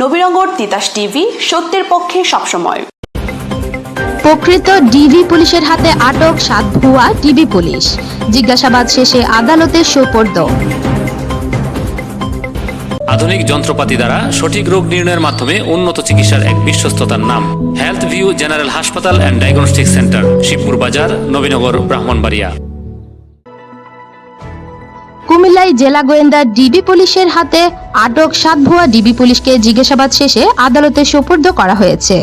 Nabinagar Titas TV সত্যের পক্ষে সবসময়। প্রকৃত ডিবি পুলিশের হাতে আটক সাত ভুয়া ডিবি পুলিশ। জিজ্ঞাসাবাদ শেষে আদালতে সোপর্দ। আধুনিক যন্ত্রপাতি দ্বারা সঠিক রোগ নির্ণয়ের মাধ্যমে উন্নত চিকিৎসার এক বিশ্বস্ততার নাম। হেলথ ভিউ জেনারেল হাসপাতাল and Diagnostic Centre Shibpur Bazar Nabinagar Brahmanbaria. কুমিল্লায় জেলা গোয়েন্দা ডিবি পুলিশের হাতে আটক সাত ভুয়া ডিবি পুলিশকে জিজ্ঞাসাবাদ শেষে আদালতে সোপর্দ করা হয়েছে।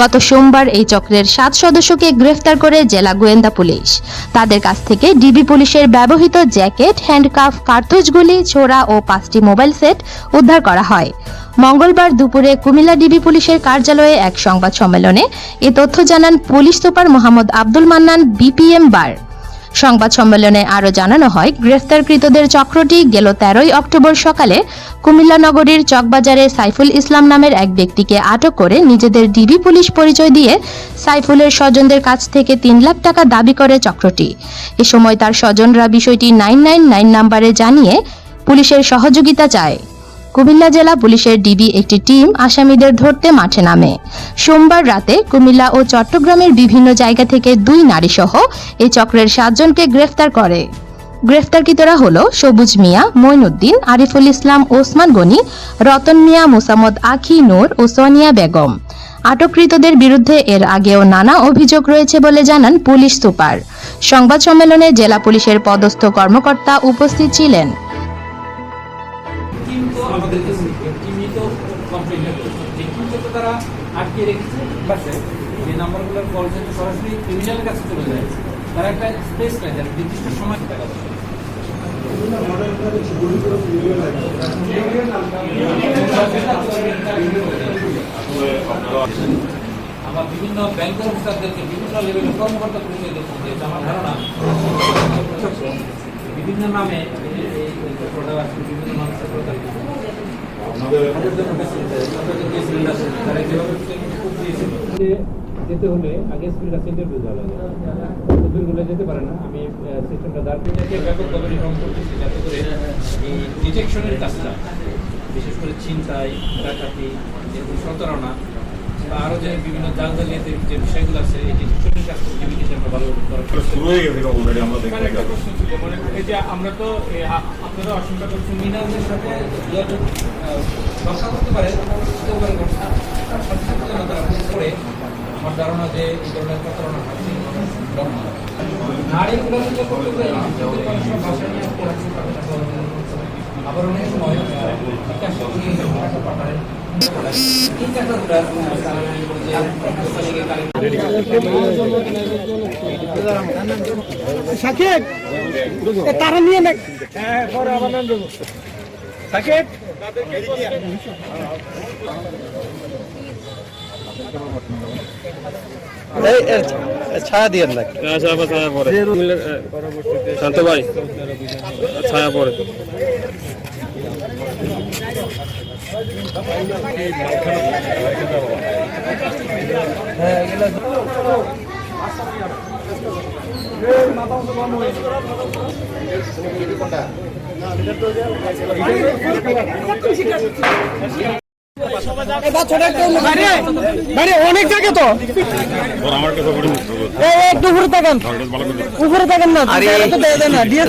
গত সোমবার এই চক্রের সাত সদস্যকে গ্রেফতার করে জেলা গোয়েন্দা পুলিশ। তাদের কাছ থেকে ডিবি পুলিশের ব্যবহৃত জ্যাকেট, হ্যান্ডকাফ, কার্তুজগুলি, ছোড়া ও পাঁচটি মোবাইল সেট উদ্ধার করা হয়। মঙ্গলবার দুপুরে কুমিল্লা ডিবি পুলিশের কার্যালয়ে এক সংবাদ সম্মেলনে এ তথ্য জানান police super Mohammad Abdul Mannan, BPM bar. সংবাদ সম্মেলনে আরও জানানো হয়, গ্রেফতারকৃতদের চক্রটি গেল তেরোই অক্টোবর সকালে কুমিল্লা নগরীর চকবাজারে সাইফুল ইসলাম নামের এক ব্যক্তিকে আটক করে নিজেদের ডিবি পুলিশ পরিচয় দিয়ে সাইফুলের স্বজনদের কাছ থেকে তিন লাখ টাকা দাবি করে চক্রটি। এ সময় তার স্বজনরা বিষয়টি নাইন নাইন নাইন নাম্বারে জানিয়ে পুলিশের সহযোগিতা চায়। কুমিল্লা জেলা পুলিশের ডিবি একটি টিম আসামিদের ধরতে মাঠে নামে। সোমবার রাতে কুমিল্লা ও চট্টগ্রামের বিভিন্ন জায়গা থেকে দুই নারীসহ এই চক্রের সাতজনকে গ্রেফতার করে। গ্রেফতারকৃতরা হল সবুজ মিয়া মঈনুদ্দিন আরিফুল ইসলাম, ওসমান গনি, রতন মিয়া, মোসাম্মদ আখি, নূর ও সোনিয়া বেগম। আটককৃতদের বিরুদ্ধে এর আগেও নানা অভিযোগ রয়েছে বলে জানান পুলিশ সুপার। সংবাদ সম্মেলনে জেলা পুলিশের পদস্থ কর্মকর্তা উপস্থিত ছিলেন। আমাদেরকে টিমই তো করেছে যে কিন্তু তো তারা আটকে রেখেছে বাসে যে নাম্বারগুলো কল সেন্টার সরাসরি ক্রিমিনালের কাছে চলে যায় তারা একটা স্পেস নেয় যারা নির্দিষ্ট সময় টাকা। আবার বিভিন্ন ব্যাংক অফিসারদেরকে বিভিন্ন লেভেলের কর্মকর্তা পরিচয় দিচ্ছেন যে আমার ধারণা বিভিন্ন নামে বিভিন্ন মানুষের প্রতারিত যেতে হলে আগে স্কুলটা সেন্টার ইন্টারভিউ দেওয়া লাগে। দূরগুলো যেতে পারে না, আমি সিস্টেমটা দাঁড় করে ব্যাপকভাবে রিফর্ম করতেছি যাতে করে এই ডিটেকশনের কাজটা, বিশেষ করে চিন্তায় ডাকাতি এরকম প্রতারণা আরও যে বিভিন্ন জাল জালিয়াতির যে বিষয়গুলো আছে এই ডিটেকশনের কাজটা ডিবিটিতে আমরা ভালো শুরু হয়ে গেছে অলরেডি আমরা দেখতে একটা প্রশ্ন ছিল, মানে এই যে আমরা তো আপনারা আশঙ্কা করছেন মিনারদের সাথে যোগাযোগ রক্ষা করতে পারে। তার সাথে সাথে যেন তারা করে আমার ধারণা যে এই ধরনের প্রতারণা হচ্ছে নারীগুলো কিন্তু করতে পারে ভাষা নিয়ে। আবার অনেক সময় বিকাশ পাঠায় এই তারা সাকিব নিয়ে নে হ্যাঁ পরে আবার নাম দেবো সাকিব ছায়া দিয়ে না ছায়া পরে শান্ত ভাই ছায়া পরে অনেক জায়গা তো। এই একটু উপরে তাকান না জায়গা